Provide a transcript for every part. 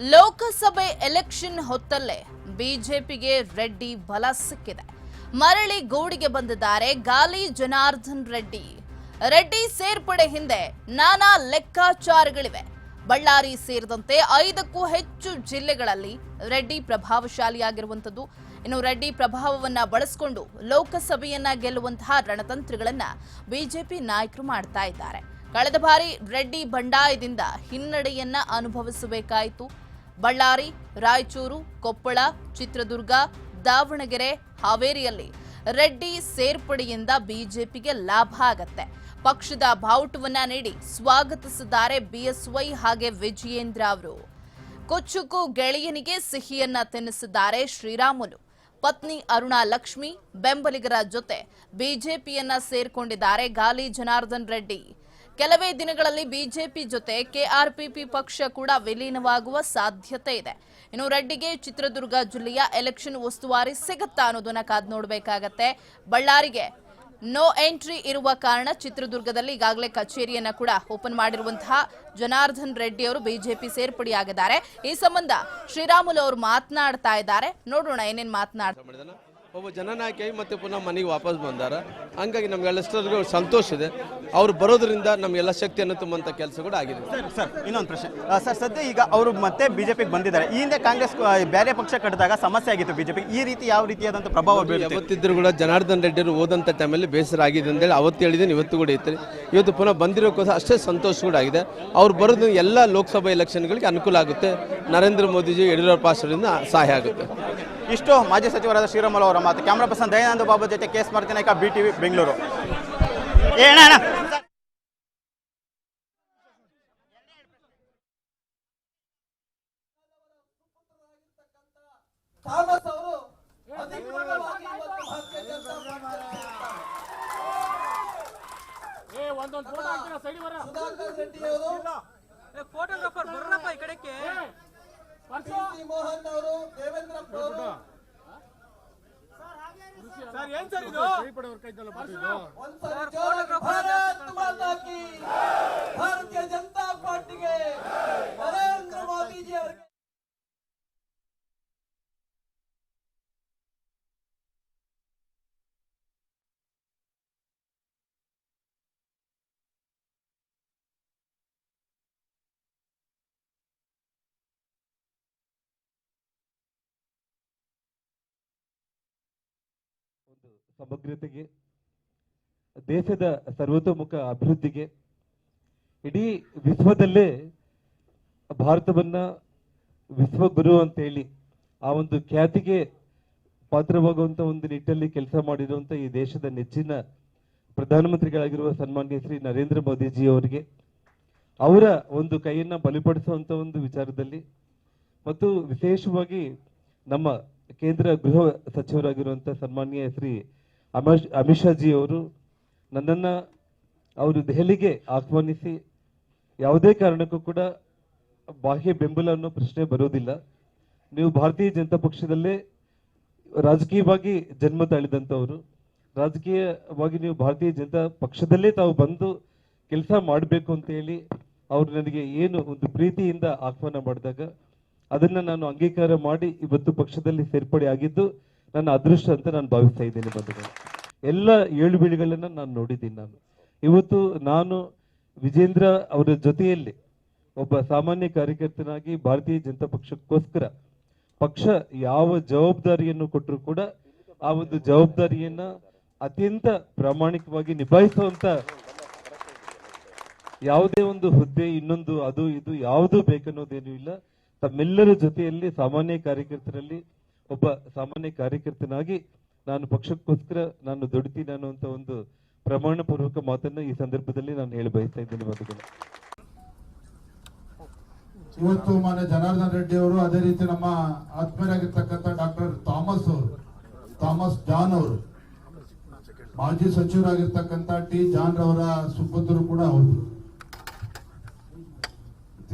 ಲೋಕಸಭೆ election ಹೊತ್ತಲ್ಲೇ ಬಿಜೆಪಿಗೆ ರೆಡ್ಡಿ ಬಲ ಸಿಕ್ಕಿದೆ. ಮರಳಿ ಗೂಡಿಗೆ ಬಂದಿದ್ದಾರೆ ಗಾಲಿ ಜನಾರ್ದನ್ ರೆಡ್ಡಿ. ರೆಡ್ಡಿ ಸೇರ್ಪಡೆ ಹಿಂದೆ ನಾನಾ ಲೆಕ್ಕಾಚಾರಗಳಿವೆ. ಬಳ್ಳಾರಿ ಸೇರಿದಂತೆ ಐದಕ್ಕೂ ಹೆಚ್ಚು ಜಿಲ್ಲೆಗಳಲ್ಲಿ ರೆಡ್ಡಿ ಪ್ರಭಾವಶಾಲಿಯಾಗಿರುವಂಥದ್ದು. ಇನ್ನು ರೆಡ್ಡಿ ಪ್ರಭಾವವನ್ನ ಬಳಸಿಕೊಂಡು ಲೋಕಸಭೆಯನ್ನ ಗೆಲ್ಲುವಂತಹ ರಣತಂತ್ರಗಳನ್ನ ಬಿಜೆಪಿ ನಾಯಕರು ಮಾಡ್ತಾ ಇದ್ದಾರೆ. ಕಳೆದ ಬಾರಿ ರೆಡ್ಡಿ ಬಂಡಾಯದಿಂದ ಹಿನ್ನಡೆಯನ್ನ ಅನುಭವಿಸಬೇಕಾಯಿತು. ಬಳ್ಳಾರಿ, ರಾಯಚೂರು, ಕೊಪ್ಪಳ, ಚಿತ್ರದುರ್ಗ, ದಾವಣಗೆರೆ, ಹಾವೇರಿಯಲ್ಲಿ ರೆಡ್ಡಿ ಸೇರ್ಪಡೆಯಿಂದ ಬಿಜೆಪಿಗೆ ಲಾಭ ಆಗತ್ತೆ. ಪಕ್ಷದ ಬಾವುಟವನ್ನ ನೀಡಿ ಸ್ವಾಗತಿಸಿದ್ದಾರೆ ಬಿಎಸ್ವೈ ಹಾಗೆ ವಿಜಯೇಂದ್ರ ಅವರು. ಕೊಚ್ಚುಕು ಗೆಳೆಯನಿಗೆ ಸಿಹಿಯನ್ನ ತಿನ್ನಿಸಿದ್ದಾರೆ ಶ್ರೀರಾಮುಲು. ಪತ್ನಿ ಅರುಣಾ ಲಕ್ಷ್ಮಿ, ಬೆಂಬಲಿಗರ ಜೊತೆ ಬಿಜೆಪಿಯನ್ನ ಸೇರ್ಕೊಂಡಿದ್ದಾರೆ ಗಾಲಿ ಜನಾರ್ದನ್ ರೆಡ್ಡಿ. ಕೆಲವೇ ದಿನಗಳಲ್ಲಿ ಬಿಜೆಪಿ ಜೊತೆ ಕೆಆರ್ಪಿಪಿ ಪಕ್ಷ ಕೂಡ ವಿಲೀನವಾಗುವ ಸಾಧ್ಯತೆ ಇದೆ. ಇನ್ನು ರೆಡ್ಡಿಗೆ ಚಿತ್ರದುರ್ಗ ಜಿಲ್ಲೆಯ ಎಲೆಕ್ಷನ್ ಉಸ್ತುವಾರಿ ಸಿಗುತ್ತಾ ಅನ್ನೋದನ್ನ ಕಾದ್ ನೋಡಬೇಕಾಗತ್ತೆ. ಬಳ್ಳಾರಿಗೆ ನೋ ಎಂಟ್ರಿ ಇರುವ ಕಾರಣ ಚಿತ್ರದುರ್ಗದಲ್ಲಿ ಈಗಾಗಲೇ ಕಚೇರಿಯನ್ನ ಕೂಡ ಓಪನ್ ಮಾಡಿರುವಂತಹ ಜನಾರ್ದನ್ ರೆಡ್ಡಿ ಅವರು ಬಿಜೆಪಿ ಸೇರ್ಪಡೆಯಾಗಿದ್ದಾರೆ. ಈ ಸಂಬಂಧ ಶ್ರೀರಾಮುಲು ಅವರು ಮಾತನಾಡ್ತಾ ಇದ್ದಾರೆ. ನೋಡೋಣ ಏನೇನು ಮಾತನಾಡ್ತಾರೆ ಒಬ್ಬ ಜನನಾಯಕಿ ಮತ್ತೆ ಪುನಃ ಮನೆಗೆ ವಾಪಸ್ ಬಂದಾರ. ಹಂಗಾಗಿ ನಮ್ಗೆಲ್ಲಷ್ಟರಿಗೂ ಸಂತೋಷ ಇದೆ. ಅವ್ರು ಬರೋದ್ರಿಂದ ನಮಗೆಲ್ಲ ಶಕ್ತಿಯನ್ನು ತುಂಬುವಂಥ ಕೆಲಸ ಕೂಡ ಆಗಿದೆ. ಸರ್ ಸರ್ ಇನ್ನೊಂದು ಪ್ರಶ್ನೆ. ಆ, ಸರ್ ಸದ್ಯ ಈಗ ಅವರು ಮತ್ತೆ ಬಿಜೆಪಿಗೆ ಬಂದಿದ್ದಾರೆ. ಈ ಹಿಂದೆ ಕಾಂಗ್ರೆಸ್ ಆ, ಬೇರೆ ಪಕ್ಷ ಕಟ್ಟಿದಾಗ ಸಮಸ್ಯೆ ಆಗಿತ್ತು ಬಿಜೆಪಿ. ಈ ರೀತಿ ಯಾವ ರೀತಿಯಾದಂಥ ಪ್ರಭಾವ ಬೀರುತ್ತೆ? ಯಾವತ್ತಿದ್ರು ಕೂಡ ಜನಾರ್ದನ್ ರೆಡ್ಡಿರು ಓದಂಥ ಟೈಮಲ್ಲಿ ಬೇಸರ ಆಗಿದೆ ಅಂತೇಳಿ ಅವತ್ತು ಹೇಳಿದ್ದೀನಿ ಇವತ್ತು ಕೂಡ ಇತ್ತು. ಇವತ್ತು ಪುನಃ ಬಂದಿರೋಕ್ಕೋಸ್ಕರ ಅಷ್ಟೇ ಸಂತೋಷ ಕೂಡ ಆಗಿದೆ. ಅವ್ರು ಬರೋದು ಎಲ್ಲ ಲೋಕಸಭಾ ಎಲೆಕ್ಷನ್ಗಳಿಗೆ ಅನುಕೂಲ ಆಗುತ್ತೆ. ನರೇಂದ್ರ ಮೋದಿಜಿ ಯಡಿಯೂರಪ್ಪ ಅವರಿಂದ ಸಹಾಯ ಆಗುತ್ತೆ. ಇಷ್ಟು ಮಾಜಿ ಸಚಿವರಾದ ಶ್ರೀರಾಮುಲು ಅವರ ಮಾತು. ಕ್ಯಾಮ್ರಾ ಪರ್ಸನ್ ದಯಾನಂದ ಬಾಬು ಜೊತೆ ಕೇಸ್ ಮಾಡ್ತೀನಿ ಬಿ ಟಿವಿ ಬೆಂಗಳೂರು. ಏನ ಅವರು ಸುಧಾಕರ್ ರೆಡ್ಡಿ ಅವರು. ಫೋಟೋಗ್ರಾಫರ್ ಬರ್ರಪ್ಪ ಈ ಕಡೆಗೆ ಮೋಹನ್ ಅವರು ದೇವೇಂದ್ರಪ್ಪ ಅವರು. ಸರ್ ಏನ್ ಸರ್ ಇದು? ಒಂದ್ಸರಿ ಭಾರತ್ ಮಾತಾ ಕಿ ಭಾರತೀಯ ಜನತಾ ಪಾರ್ಟಿಗೆ ನರೇಂದ್ರ ಮೋದಿಜಿ ಅವರಿಗೆ ಒಂದು ಸಮಗ್ರತೆಗೆ, ದೇಶದ ಸರ್ವತೋಮುಖ ಅಭಿವೃದ್ಧಿಗೆ, ಇಡೀ ವಿಶ್ವದಲ್ಲೇ ಭಾರತವನ್ನ ವಿಶ್ವಗುರು ಅಂತೇಳಿ ಆ ಒಂದು ಖ್ಯಾತಿಗೆ ಪಾತ್ರವಾಗುವಂತ ಒಂದು ನಿಟ್ಟಲ್ಲಿ ಕೆಲಸ ಮಾಡಿರುವಂತ ಈ ದೇಶದ ನೆಚ್ಚಿನ ಪ್ರಧಾನಮಂತ್ರಿಗಳಾಗಿರುವ ಸನ್ಮಾನ್ಯ ಶ್ರೀ ನರೇಂದ್ರ ಮೋದಿಜಿ ಅವರಿಗೆ, ಅವರ ಒಂದು ಕೈಯನ್ನ ಬಲಿಪಡಿಸುವಂತ ಒಂದು ವಿಚಾರದಲ್ಲಿ ಮತ್ತು ವಿಶೇಷವಾಗಿ ನಮ್ಮ ಕೇಂದ್ರ ಗೃಹ ಸಚಿವರಾಗಿರುವಂಥ ಸನ್ಮಾನ್ಯ ಶ್ರೀ ಅಮಿತ್ ಅಮಿತ್ ಶಾ ಜಿ ಅವರು ನನ್ನನ್ನು ಅವರು ದೆಹಲಿಗೆ ಆಹ್ವಾನಿಸಿ ಯಾವುದೇ ಕಾರಣಕ್ಕೂ ಕೂಡ ಬಾಹ್ಯ ಬೆಂಬಲ ಅನ್ನೋ ಪ್ರಶ್ನೆ ಬರೋದಿಲ್ಲ. ನೀವು ಭಾರತೀಯ ಜನತಾ ಪಕ್ಷದಲ್ಲೇ ರಾಜಕೀಯವಾಗಿ ಜನ್ಮ ತಾಳಿದಂಥವರು. ರಾಜಕೀಯವಾಗಿ ನೀವು ಭಾರತೀಯ ಜನತಾ ಪಕ್ಷದಲ್ಲೇ ತಾವು ಬಂದು ಕೆಲಸ ಮಾಡಬೇಕು ಅಂತ ಹೇಳಿ ಅವರು ನನಗೆ ಏನು ಒಂದು ಪ್ರೀತಿಯಿಂದ ಆಹ್ವಾನ ಮಾಡಿದಾಗ ಅದನ್ನ ನಾನು ಅಂಗೀಕಾರ ಮಾಡಿ ಇವತ್ತು ಪಕ್ಷದಲ್ಲಿ ಸೇರ್ಪಡೆ ಆಗಿದ್ದು ನನ್ನ ಅದೃಷ್ಟ ಅಂತ ನಾನು ಭಾವಿಸ್ತಾ ಇದ್ದೇನೆ ಬಂಧುಗಳು. ಎಲ್ಲ ಏಳು ಬೀಳುಗಳನ್ನ ನಾನು ನೋಡಿದ್ದೀನಿ ನಾನು. ಇವತ್ತು ನಾನು ವಿಜೇಂದ್ರ ಅವರ ಜೊತೆಯಲ್ಲಿ ಒಬ್ಬ ಸಾಮಾನ್ಯ ಕಾರ್ಯಕರ್ತನಾಗಿ ಭಾರತೀಯ ಜನತಾ ಪಕ್ಷಕ್ಕೋಸ್ಕರ ಪಕ್ಷ ಯಾವ ಜವಾಬ್ದಾರಿಯನ್ನು ಕೊಟ್ಟರು ಕೂಡ ಆ ಒಂದು ಜವಾಬ್ದಾರಿಯನ್ನ ಅತ್ಯಂತ ಪ್ರಾಮಾಣಿಕವಾಗಿ ನಿಭಾಯಿಸುವಂತ ಯಾವುದೇ ಒಂದು ಹುದ್ದೆ ಇನ್ನೊಂದು ಅದು ಇದು ಯಾವುದು ಬೇಕನ್ನೋದೇನೂ ಇಲ್ಲ. ತಮ್ಮೆಲ್ಲರ ಜೊತೆಯಲ್ಲಿ ಸಾಮಾನ್ಯ ಕಾರ್ಯಕರ್ತರಲ್ಲಿ ಒಬ್ಬ ಸಾಮಾನ್ಯ ಕಾರ್ಯಕರ್ತನಾಗಿ ನಾನು ಪಕ್ಷಕ್ಕೋಸ್ಕರ ನಾನು ದುಡಿತೀನಿ ಅನ್ನುವಂತ ಒಂದು ಪ್ರಮಾಣ ಪೂರ್ವಕ ಮಾತನ್ನ ಈ ಸಂದರ್ಭದಲ್ಲಿ ನಾನು ಹೇಳಿ ಬಯಸ್ತಾ ಇದ್ದೇನೆ ಮಾತುಗಳು ಇವತ್ತು ಮಾನ್ಯ ಜನಾರ್ದನ್ ರೆಡ್ಡಿ ಅವರು ಅದೇ ರೀತಿ ನಮ್ಮ ಆತ್ಮೀಯರಾಗಿರ್ತಕ್ಕಂಥ ಡಾಕ್ಟರ್ ಥಾಮಸ್ ಅವರು, ಥಾಮಸ್ ಜಾನ್ ಅವರು, ಮಾಜಿ ಸಚಿವರಾಗಿರ್ತಕ್ಕಂಥ ಟಿ ಜಾನ್ ರವರ ಸುಪುತ್ರರು ಕೂಡ ಹೌದು.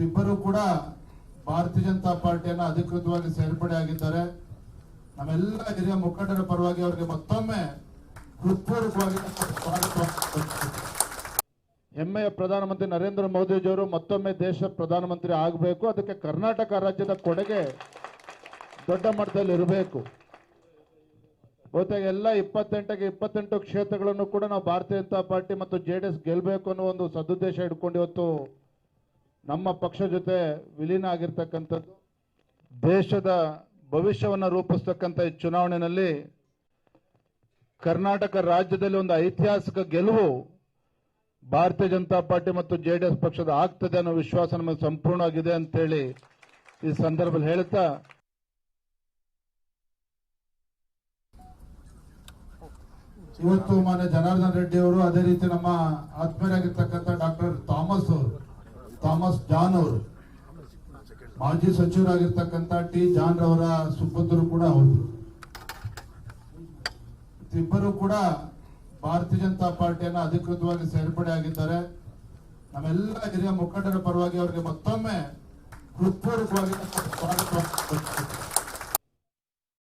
ಇಬ್ಬರು ಕೂಡ ಭಾರತೀಯ ಜನತಾ ಪಾರ್ಟಿಯನ್ನ ಅಧಿಕೃತವಾಗಿ ಸೇರ್ಪಡೆ ಆಗಿದ್ದಾರೆ. ನಮ್ಮೆಲ್ಲ ಹಿರಿಯ ಮುಖಂಡರ ಪರವಾಗಿ ಅವರಿಗೆ ಮತ್ತೊಮ್ಮೆ ಹೃತ್ಪೂರ್ವಕವಾಗಿ ಹೆಮ್ಮೆಯ ಪ್ರಧಾನಮಂತ್ರಿ ನರೇಂದ್ರ ಮೋದಿಜಿಯವರು ಮತ್ತೊಮ್ಮೆ ದೇಶ ಪ್ರಧಾನಮಂತ್ರಿ ಆಗಬೇಕು. ಅದಕ್ಕೆ ಕರ್ನಾಟಕ ರಾಜ್ಯದ ಕೊಡುಗೆ ದೊಡ್ಡ ಮಟ್ಟದಲ್ಲಿ ಇರಬೇಕು. ಬಹುತೇಕ ಎಲ್ಲ ಇಪ್ಪತ್ತೆಂಟಕ್ಕೆ ಇಪ್ಪತ್ತೆಂಟು ಕ್ಷೇತ್ರಗಳನ್ನು ಕೂಡ ನಾವು ಭಾರತೀಯ ಜನತಾ ಪಾರ್ಟಿ ಮತ್ತು ಜೆ ಎಸ್ ಗೆಲ್ಲಬೇಕು ಅನ್ನೋ ಒಂದು ಸದುದ್ದೇಶ ಇಟ್ಕೊಂಡು ಇವತ್ತು ನಮ್ಮ ಪಕ್ಷ ಜೊತೆ ವಿಲೀನ ಆಗಿರ್ತಕ್ಕಂಥದ್ದು, ದೇಶದ ಭವಿಷ್ಯವನ್ನು ರೂಪಿಸ್ತಕ್ಕಂಥ ಈ ಚುನಾವಣೆಯಲ್ಲಿ ಕರ್ನಾಟಕ ರಾಜ್ಯದಲ್ಲಿ ಒಂದು ಐತಿಹಾಸಿಕ ಗೆಲುವು ಭಾರತೀಯ ಜನತಾ ಪಾರ್ಟಿ ಮತ್ತು ಜೆಡಿಎಸ್ ಪಕ್ಷದ ಆಗ್ತದೆ ಅನ್ನೋ ವಿಶ್ವಾಸ ನಮಗೆ ಸಂಪೂರ್ಣವಾಗಿದೆ ಅಂತೇಳಿ ಈ ಸಂದರ್ಭದಲ್ಲಿ ಹೇಳ್ತಾ ಇವತ್ತು ಮಾನ್ಯ ಜನಾರ್ದನ್ ರೆಡ್ಡಿ ಅವರು ಅದೇ ರೀತಿ ನಮ್ಮ ಆತ್ಮೀಯರಾಗಿರ್ತಕ್ಕಂಥ ಡಾಕ್ಟರ್ ಥಾಮಸ್ ಜಾನ್ ಅವರು. ಮಾಜಿ ಸಚಿವರಾಗಿರ್ತಕ್ಕಂಥ ಟಿ ಜಾನ್ ರವರ ಸುಪುತ್ರರು ಕೂಡ ಹೌದು. ಇಬ್ಬರು ಕೂಡ ಭಾರತೀಯ ಜನತಾ ಪಾರ್ಟಿಯನ್ನ ಅಧಿಕೃತವಾಗಿ ಸೇರ್ಪಡೆ ಆಗಿದ್ದಾರೆ. ನಮ್ಮೆಲ್ಲ ಹಿರಿಯ ಮುಖಂಡರ ಪರವಾಗಿ ಅವರಿಗೆ ಮತ್ತೊಮ್ಮೆ ಹೃತ್ಪೂರ್ವಕವಾಗಿ ಸ್ವಾಗತ